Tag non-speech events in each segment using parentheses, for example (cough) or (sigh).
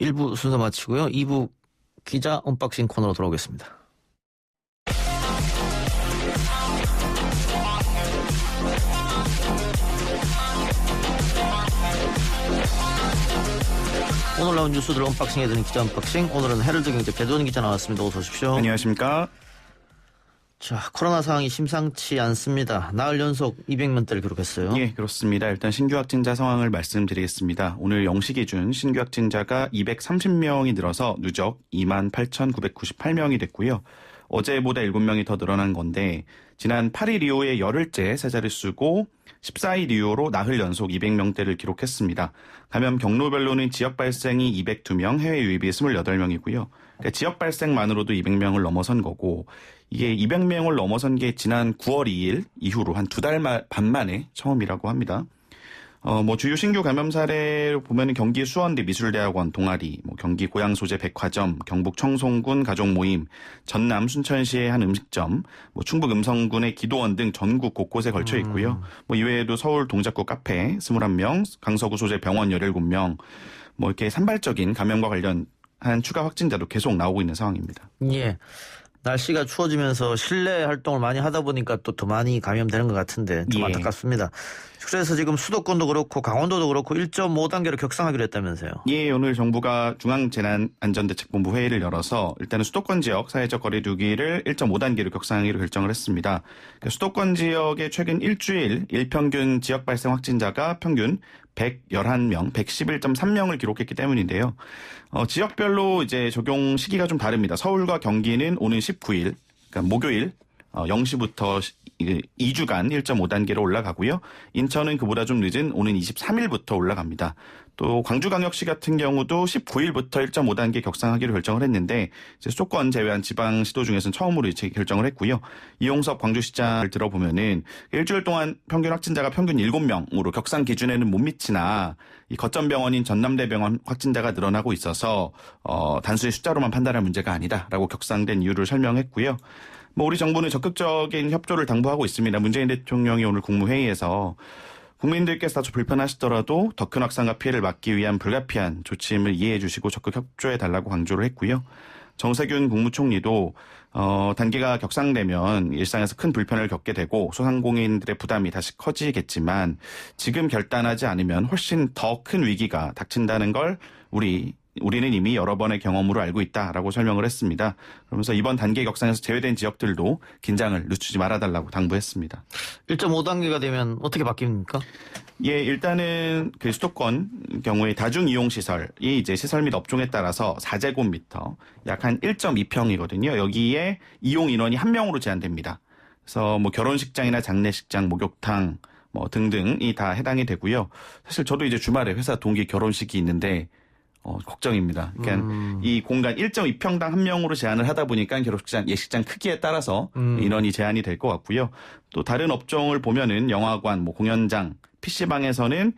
1부 순서 마치고요. 2부 기자 언박싱 코너로 돌아오겠습니다. 오늘 나온 뉴스들 언박싱해드리는 기자 언박싱. 오늘은 헤럴드 경제 배도원 기자 나왔습니다. 어서 오십시오. 안녕하십니까. 자, 코로나 상황이 심상치 않습니다. 나흘 연속 200만대를 기록했어요. 예, 그렇습니다. 일단 신규 확진자 상황을 말씀드리겠습니다. 오늘 0시 기준 신규 확진자가 230명이 늘어서 누적 28,998명이 됐고요. 어제보다 7명이 더 늘어난 건데 지난 8일 이후에 열흘째 세 자리 쓰고 14일 이후로 나흘 연속 200명대를 기록했습니다. 감염 경로별로는 지역 발생이 202명, 해외 유입이 28명이고요. 그러니까 지역 발생만으로도 200명을 넘어선 거고 이게 200명을 넘어선 게 지난 9월 2일 이후로 한 두 달 반 만에 처음이라고 합니다. 어, 뭐 주요 신규 감염 사례로 보면 경기 수원대 미술대학원 동아리, 뭐 경기 고양 소재 백화점, 경북 청송군 가족 모임, 전남 순천시의 한 음식점, 뭐 충북 음성군의 기도원 등 전국 곳곳에 걸쳐 있고요. 뭐 이외에도 서울 동작구 카페 21명, 강서구 소재 병원 17명, 뭐 이렇게 산발적인 감염과 관련 한 추가 확진자도 계속 나오고 있는 상황입니다. 예. 날씨가 추워지면서 실내 활동을 많이 하다 보니까 또 더 많이 감염되는 것 같은데 좀 예. 안타깝습니다. 그래서 지금 수도권도 그렇고 강원도도 그렇고 1.5단계로 격상하기로 했다면서요. 예, 오늘 정부가 중앙재난안전대책본부 회의를 열어서 일단은 수도권 지역 사회적 거리두기를 1.5단계로 격상하기로 결정을 했습니다. 그러니까 수도권 지역의 최근 일주일 일평균 지역 발생 확진자가 평균 111명, 111.3명을 기록했기 때문인데요. 어, 지역별로 이제 적용 시기가 좀 다릅니다. 서울과 경기는 오는 19일, 그러니까 목요일 어, 0시부터 2주간 1.5단계로 올라가고요. 인천은 그보다 좀 늦은 오는 23일부터 올라갑니다. 또 광주광역시 같은 경우도 19일부터 1.5단계 격상하기로 결정을 했는데 이제 수도권 제외한 지방 시도 중에서는 처음으로 이제 결정을 했고요. 이용섭 광주시장을 들어보면은 일주일 동안 평균 확진자가 평균 7명으로 격상 기준에는 못 미치나 이 거점 병원인 전남대병원 확진자가 늘어나고 있어서 어 단순히 숫자로만 판단할 문제가 아니다라고 격상된 이유를 설명했고요. 뭐 우리 정부는 적극적인 협조를 당부하고 있습니다. 문재인 대통령이 오늘 국무회의에서 국민들께서 다소 불편하시더라도 더 큰 확산과 피해를 막기 위한 불가피한 조치임을 이해해 주시고 적극 협조해 달라고 강조를 했고요. 정세균 국무총리도 어, 단계가 격상되면 일상에서 큰 불편을 겪게 되고 소상공인들의 부담이 다시 커지겠지만 지금 결단하지 않으면 훨씬 더 큰 위기가 닥친다는 걸 우리 우리는 이미 여러 번의 경험으로 알고 있다라고 설명을 했습니다. 그러면서 이번 단계 격상에서 제외된 지역들도 긴장을 늦추지 말아달라고 당부했습니다. 1.5단계가 되면 어떻게 바뀝니까? 예, 일단은 그 수도권 경우에 다중 이용 시설이 이제 시설 및 업종에 따라서 4제곱미터 약 한 1.2평이거든요. 여기에 이용 인원이 한 명으로 제한됩니다. 그래서 뭐 결혼식장이나 장례식장, 목욕탕 뭐 등등이 다 해당이 되고요. 사실 저도 이제 주말에 회사 동기 결혼식이 있는데 어, 걱정입니다. 그러니까 음. 이 공간 1.2평당 한 명으로 제한을 하다 보니까 결혼식장, 예식장 크기에 따라서 음. 인원이 제한이 될 것 같고요. 또 다른 업종을 보면은 영화관, 뭐 공연장, PC방에서는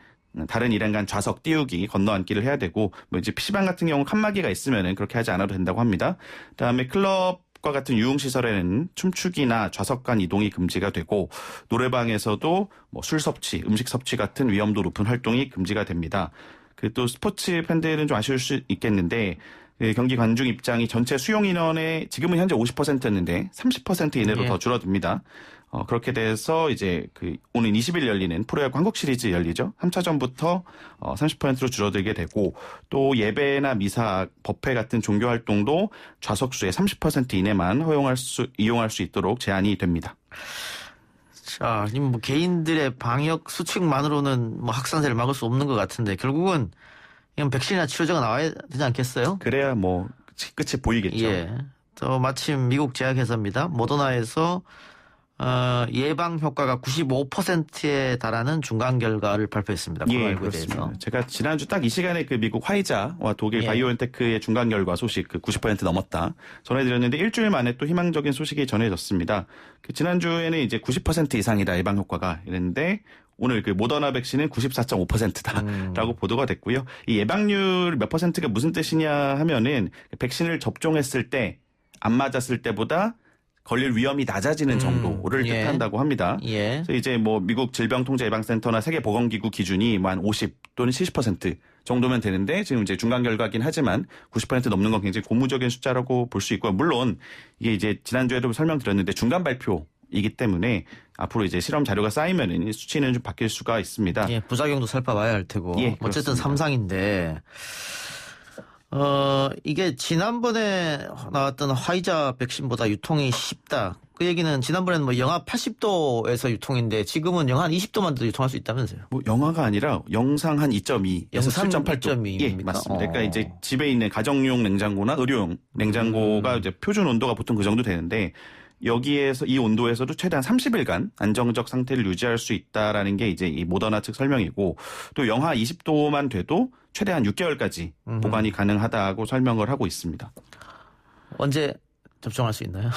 다른 일행간 좌석 띄우기, 건너앉기를 해야 되고, 뭐 이제 PC방 같은 경우 칸막이가 있으면은 그렇게 하지 않아도 된다고 합니다. 그다음에 클럽 과 같은 유흥 시설에는 춤추기나 좌석 간 이동이 금지가 되고 노래방에서도 뭐 술 섭취, 음식 섭취 같은 위험도 높은 활동이 금지가 됩니다. 그 또 스포츠 팬들은 좀 아쉬울 수 있겠는데 그 경기 관중 입장이 전체 수용 인원의 지금은 현재 50%였는데 30% 이내로 예. 더 줄어듭니다. 어, 그렇게 돼서 이제 그 오는 20일 열리는 프로야구 한국 시리즈 열리죠. 3차전부터 어, 30%로 줄어들게 되고 또 예배나 미사, 법회 같은 종교 활동도 좌석수의 30% 이내만 허용할 수 이용할 수 있도록 제한이 됩니다. 자, 지금 뭐 개인들의 방역 수칙만으로는 뭐 확산세를 막을 수 없는 것 같은데 결국은 이건 백신이나 치료제가 나와야 되지 않겠어요? 그래야 뭐 끝이 보이겠죠. 예. 또 마침 미국 제약회사입니다. 모더나에서 어, 예방 효과가 95%에 달하는 중간 결과를 발표했습니다. 예, 코로나19에 대해서. 그렇습니다. 제가 지난주 딱 이 시간에 그 미국 화이자와 독일 예. 바이오엔테크의 중간 결과 소식 그 90% 넘었다 전해드렸는데 일주일 만에 또 희망적인 소식이 전해졌습니다. 그 지난주에는 이제 90% 이상이다 예방 효과가 이랬는데 오늘 그 모더나 백신은 94.5%다라고 음. 보도가 됐고요. 이 예방률 몇 퍼센트가 무슨 뜻이냐 하면은 백신을 접종했을 때 안 맞았을 때보다 걸릴 위험이 낮아지는 정도를 예. 뜻한다고 합니다. 예. 그래서 이제 뭐 미국 질병통제예방센터나 세계보건기구 기준이 뭐 한 50 또는 70% 정도면 되는데 지금 이제 중간 결과긴 하지만 90% 넘는 건 굉장히 고무적인 숫자라고 볼 수 있고요. 물론 이게 이제 지난주에도 설명드렸는데 중간 발표 이기 때문에 앞으로 이제 실험 자료가 쌓이면 수치는 좀 바뀔 수가 있습니다. 예, 부작용도 살펴봐야 할 테고. 예, 어쨌든 그렇습니다. 삼상인데, 어, 이게 지난번에 나왔던 화이자 백신보다 유통이 쉽다. 그 얘기는 지난번에는 뭐 영하 80도에서 유통인데 지금은 영하 한 20도만 도 유통할 수 있다면서요. 뭐 영하가 아니라 영상 한 2.2에서 영상 7.8도. 2.2 예? 맞습니다. 그러니까 어. 이제 집에 있는 가정용 냉장고나 의료용 냉장고가 음. 이제 표준 온도가 보통 그 정도 되는데 여기에서 이 온도에서도 최대한 30일간 안정적 상태를 유지할 수 있다라는 게 이제 이 모더나 측 설명이고 또 영하 20도만 돼도 최대한 6개월까지 보관이 가능하다고 설명을 하고 있습니다. 언제 접종할 수 있나요?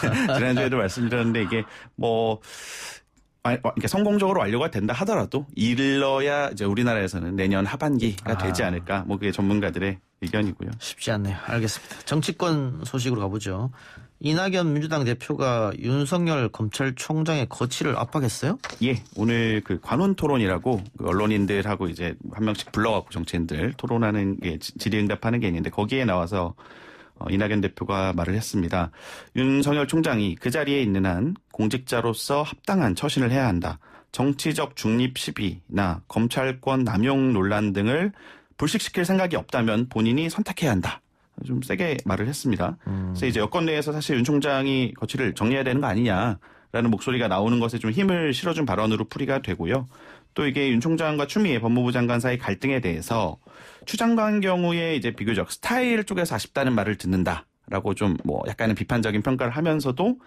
(laughs) 지난주에도 말씀드렸는데 이게 뭐 이게 성공적으로 완료가 된다 하더라도 일러야 이제 우리나라에서는 내년 하반기가 아. 되지 않을까. 뭐 그게 전문가들의 의견이고요. 쉽지 않네요. 알겠습니다. 정치권 소식으로 가보죠. 이낙연 민주당 대표가 윤석열 검찰총장의 거취를 압박했어요? 예, 오늘 그 관훈 토론이라고 그 언론인들하고 이제 한 명씩 불러갖고 정치인들 토론하는 게 지- 질의응답하는 게 있는데 거기에 나와서 어, 이낙연 대표가 말을 했습니다. 윤석열 총장이 그 자리에 있는 한 공직자로서 합당한 처신을 해야 한다. 정치적 중립 시비나 검찰권 남용 논란 등을 불식시킬 생각이 없다면 본인이 선택해야 한다. 좀 세게 말을 했습니다. 그래서 이제 여권 내에서 사실 윤 총장이 거취를 정리해야 되는 거 아니냐라는 목소리가 나오는 것에 좀 힘을 실어준 발언으로 풀이가 되고요. 또 이게 윤 총장과 추미애 법무부 장관 사이 갈등에 대해서 추 장관 경우에 이제 비교적 스타일 쪽에서 아쉽다는 말을 듣는다 라고 좀 뭐 약간은 비판적인 평가를 하면서도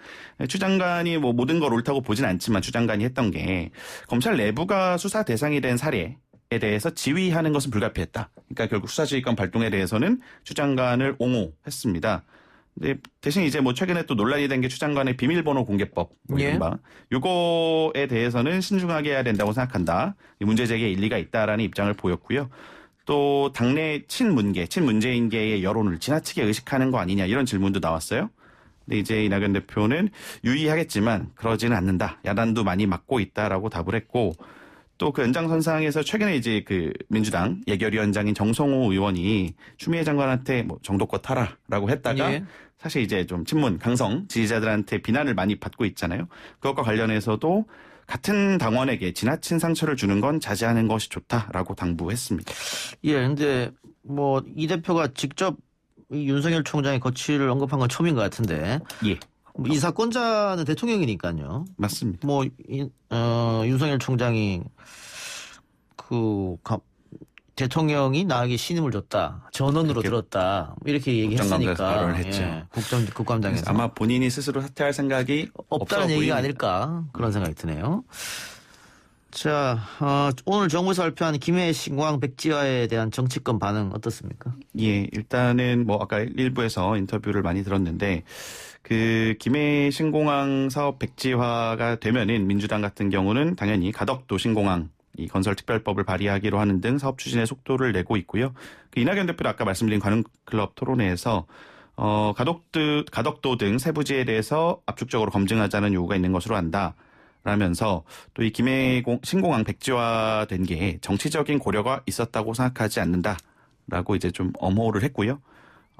추 장관이 뭐 모든 걸 옳다고 보진 않지만 추 장관이 했던 게 검찰 내부가 수사 대상이 된 사례 에 대해서 지휘하는 것은 불가피했다. 그러니까 결국 수사지휘권 발동에 대해서는 추 장관을 옹호했습니다. 근데 대신 이제 뭐 최근에 또 논란이 된 게 추 장관의 비밀번호 공개법, 뭐 예. 이른바 요거에 대해서는 신중하게 해야 된다고 생각한다. 이 문제 제기에 일리가 있다라는 입장을 보였고요. 또 당내 친문계, 친문재인계의 여론을 지나치게 의식하는 거 아니냐 이런 질문도 나왔어요. 근데 이제 이낙연 대표는 유의하겠지만 그러지는 않는다. 야단도 많이 맞고 있다라고 답을 했고 또 그 연장선상에서 최근에 이제 그 민주당 예결위원장인 정성호 의원이 추미애 장관한테 뭐 정도껏 하라라고 했다가 예. 사실 이제 좀 친문 강성 지지자들한테 비난을 많이 받고 있잖아요. 그것과 관련해서도 같은 당원에게 지나친 상처를 주는 건 자제하는 것이 좋다라고 당부했습니다. 예, 근데 뭐 이 대표가 직접 이 윤석열 총장의 거취를 언급한 건 처음인 것 같은데 예, 뭐 이 사건자는 대통령이니까요. 맞습니다. 뭐 이- 어, 윤석열 총장이 그 가- 대통령이 나에게 신임을 줬다, 전원으로 들었다 뭐 이렇게 얘기했으니까 발언을 했죠. 예, 국정 국감장에서 아마 본인이 스스로 사퇴할 생각이 없다는 얘기가 보입니다. 아닐까 그런 생각이 드네요. 자, 어, 오늘 정부에서 발표한 김해 신공항 백지화에 대한 정치권 반응 어떻습니까? 예, 일단은 뭐 아까 일부에서 인터뷰를 많이 들었는데 그 김해 신공항 사업 백지화가 되면은 민주당 같은 경우는 당연히 가덕도 신공항 이 건설 특별법을 발의하기로 하는 등 사업 추진에 속도를 내고 있고요. 그 이낙연 대표도 아까 말씀드린 관훈클럽 토론회에서 어 가덕도 가덕도 등 세부지에 대해서 압축적으로 검증하자는 요구가 있는 것으로 안다. 라면서 또 이 김해 공- 신공항 백지화된 게 정치적인 고려가 있었다고 생각하지 않는다 라고 이제 좀 엄호를 했고요.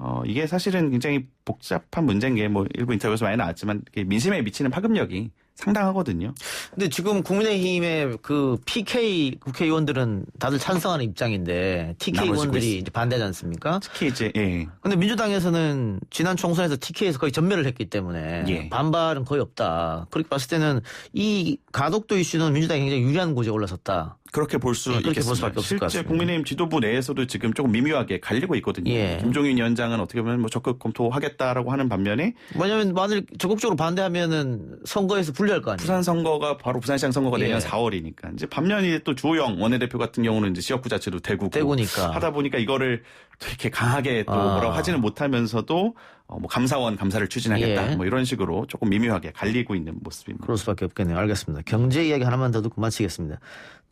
어 이게 사실은 굉장히 복잡한 문제인 게 뭐 일부 인터뷰에서 많이 나왔지만 민심에 미치는 파급력이 상당하거든요. 근데 지금 국민의힘의 그 PK 국회의원들은 다들 찬성하는 입장인데 TK 나머지고 의원들이. 이제 반대하지 않습니까? 특히 이제 예. 근데 민주당에서는 지난 총선에서 TK에서 거의 전멸을 했기 때문에 예. 반발은 거의 없다. 그렇게 봤을 때는 이 가덕도 이슈는 민주당이 굉장히 유리한 곳에 올라섰다. 그렇게 볼수 예, 그렇게 볼 있겠습니다. 수밖에 없을 것 실제 같습니다. 국민의힘 지도부 내에서도 지금 조금 미묘하게 갈리고 있거든요. 예. 김종인 위원장은 어떻게 보면 뭐 적극 검토하겠다라고 하는 반면에 왜냐하면 만일 적극적으로 반대하면은 선거에서 불리할 거 아니에요. 부산 선거가 바로 부산시장 선거가 예. 내년 4월이니까 이제 반면에 또 주호영 원내대표 같은 경우는 이제 지역구 자체도 대구고 대구니까. 하다 보니까 이거를 또 이렇게 강하게 또 아. 뭐라고 하지는 못하면서도 어, 뭐 감사원 감사를 추진하겠다 예. 뭐 이런 식으로 조금 미묘하게 갈리고 있는 모습입니다. 그럴 수밖에 없겠네요. 알겠습니다. 경제 이야기 하나만 더 듣고 마치겠습니다.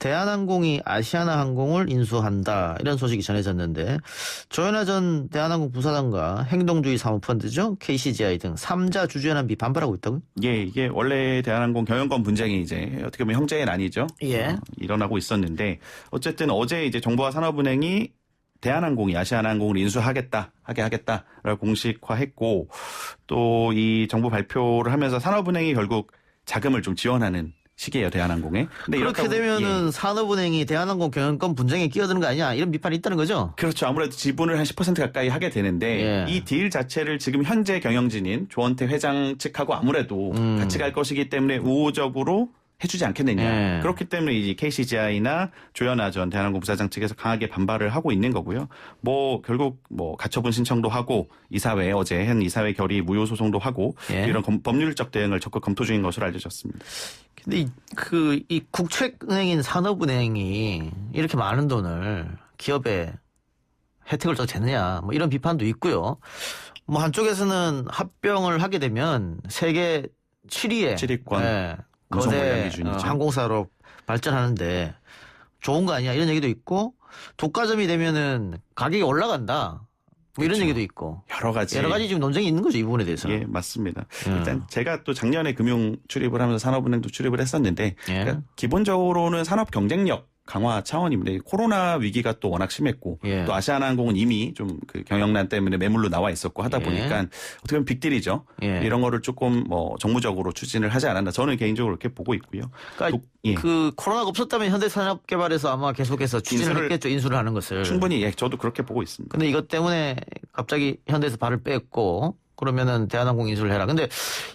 대한항공이 아시아나 항공을 인수한다 이런 소식이 전해졌는데 조현아 전 대한항공 부사장과 행동주의 사모펀드죠 KCGI 등 3자 주주연합이 반발하고 있다고요? 예, 이게 원래 대한항공 경영권 분쟁이 이제 어떻게 보면 형제의 난이죠. 예. 어, 일어나고 있었는데 어쨌든 어제 이제 정부와 산업은행이 대한항공이 아시아나항공을 인수하겠다, 하게 하겠다라고 공식화했고 또 이 정부 발표를 하면서 산업은행이 결국 자금을 좀 지원하는 시기예요 대한항공에. 근데 그렇게 되면은 예. 산업은행이 대한항공 경영권 분쟁에 끼어드는 거 아니냐 이런 비판이 있다는 거죠? 그렇죠. 아무래도 지분을 한 10% 가까이 하게 되는데 예. 이딜 자체를 지금 현재 경영진인 조원태 회장 측하고 아무래도 음. 같이 갈 것이기 때문에 우호적으로 해주지 않겠느냐. 예. 그렇기 때문에 이 KCGI나 조현아 전 대한항공 부사장 측에서 강하게 반발을 하고 있는 거고요. 뭐 결국 뭐 가처분 신청도 하고 이사회 어제 한 이사회 결의 무효 소송도 하고 예. 이런 검- 법률적 대응을 적극 검토 중인 것으로 알려졌습니다. 근데 이, 그, 이 국책은행인 산업은행이 이렇게 많은 돈을 기업에 혜택을 더 되느냐, 뭐 이런 비판도 있고요. 뭐 한쪽에서는 합병을 하게 되면 세계 7위의 7위권 운송 관련 거대. 어, 항공사로 발전하는데 좋은 거 아니야 이런 얘기도 있고 독과점이 되면은 가격이 올라간다. 뭐 이런 그렇죠. 얘기도 있고 여러 가지 여러 가지 지금 논쟁이 있는 거죠 이 부분에 대해서. 예, 맞습니다. 음. 일단 제가 또 작년에 금융 출입을 하면서 산업은행도 출입을 했었는데 예. 그러니까 기본적으로는 산업 경쟁력 강화 차원입니다. 이 코로나 위기가 또 워낙 심했고 예. 또 아시아나항공은 이미 좀 그 경영난 때문에 매물로 나와 있었고 하다 예. 보니까 어떻게 보면 빅딜이죠. 예. 이런 거를 조금 뭐 정무적으로 추진을 하지 않았나 저는 개인적으로 그렇게 보고 있고요. 그러니까 또- 예. 그 코로나가 없었다면 현대산업개발에서 아마 계속해서 추진을 인수를- 했겠죠 인수를 하는 것을. 충분히 예, 저도 그렇게 보고 있습니다. 근데 이것 때문에 갑자기 현대에서 발을 뺐고 그러면은 대한항공 인수를 해라. 근데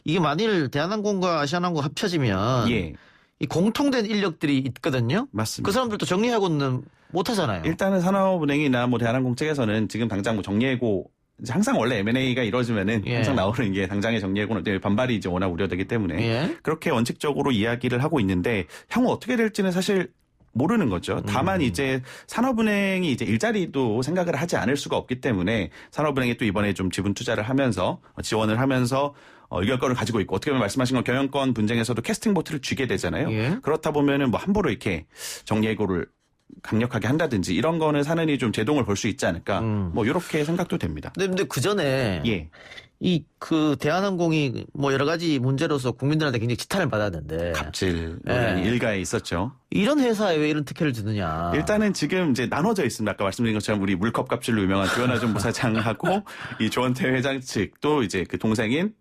이게 만일 대한항공과 아시아나항공 합쳐지면 예, 이 공통된 인력들이 있거든요. 맞습니다. 그 사람들도 정리하고 는 못 하잖아요. 일단은 산업은행이나 뭐 대한항공 측에서는 지금 당장 뭐 정리해고 항상 원래 M&A가 이루어지면은 예. 항상 나오는 게 당장의 정리해고는 반발이 이제 워낙 우려되기 때문에 예. 그렇게 원칙적으로 이야기를 하고 있는데 향후 어떻게 될지는 사실 모르는 거죠. 다만 이제 산업은행이 이제 일자리도 생각을 하지 않을 수가 없기 때문에 산업은행이 또 이번에 좀 지분 투자를 하면서 지원을 하면서 어, 의결권을 가지고 있고 어떻게 보면 말씀하신 건 경영권 분쟁에서도 캐스팅 보트를 쥐게 되잖아요. 예. 그렇다 보면은 뭐 함부로 이렇게 정리해고를 강력하게 한다든지 이런 거는 사는이 좀 제동을 볼 수 있지 않을까. 음. 뭐 이렇게 생각도 됩니다. 근데, 근데 그 전에 예. 이 그 대한항공이 뭐 여러 가지 문제로서 국민들한테 굉장히 지탄을 받았는데 갑질 예. 일가에 있었죠. 이런 회사에 왜 이런 특혜를 주느냐. 일단은 지금 이제 나눠져 있습니다. 아까 말씀드린 것처럼 우리 물컵 갑질로 유명한 조현아 전 부사장하고 (laughs) 이 조원태 회장 측또 이제 그 동생인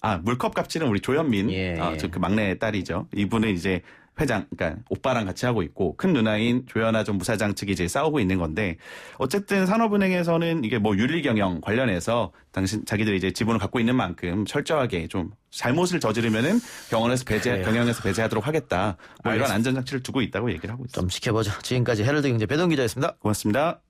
아 물컵 갑질은 우리 조현민 예. 아, 저그 막내 딸이죠. 이분은 이제 회장, 그러니까 오빠랑 같이 하고 있고 큰 누나인 조현아 전 부사장 측이 이제 싸우고 있는 건데 어쨌든 산업은행에서는 이게 뭐 윤리 경영 관련해서 당신 자기들이 이제 지분을 갖고 있는 만큼 철저하게 좀 잘못을 저지르면은 경영에서 배제. 경영에서 배제하도록 하겠다. 뭐 이런. 안전장치를 두고 있다고 얘기를 하고 있습니다. 좀 지켜보죠. 지금까지 헤럴드 경제 배동 기자였습니다. 고맙습니다.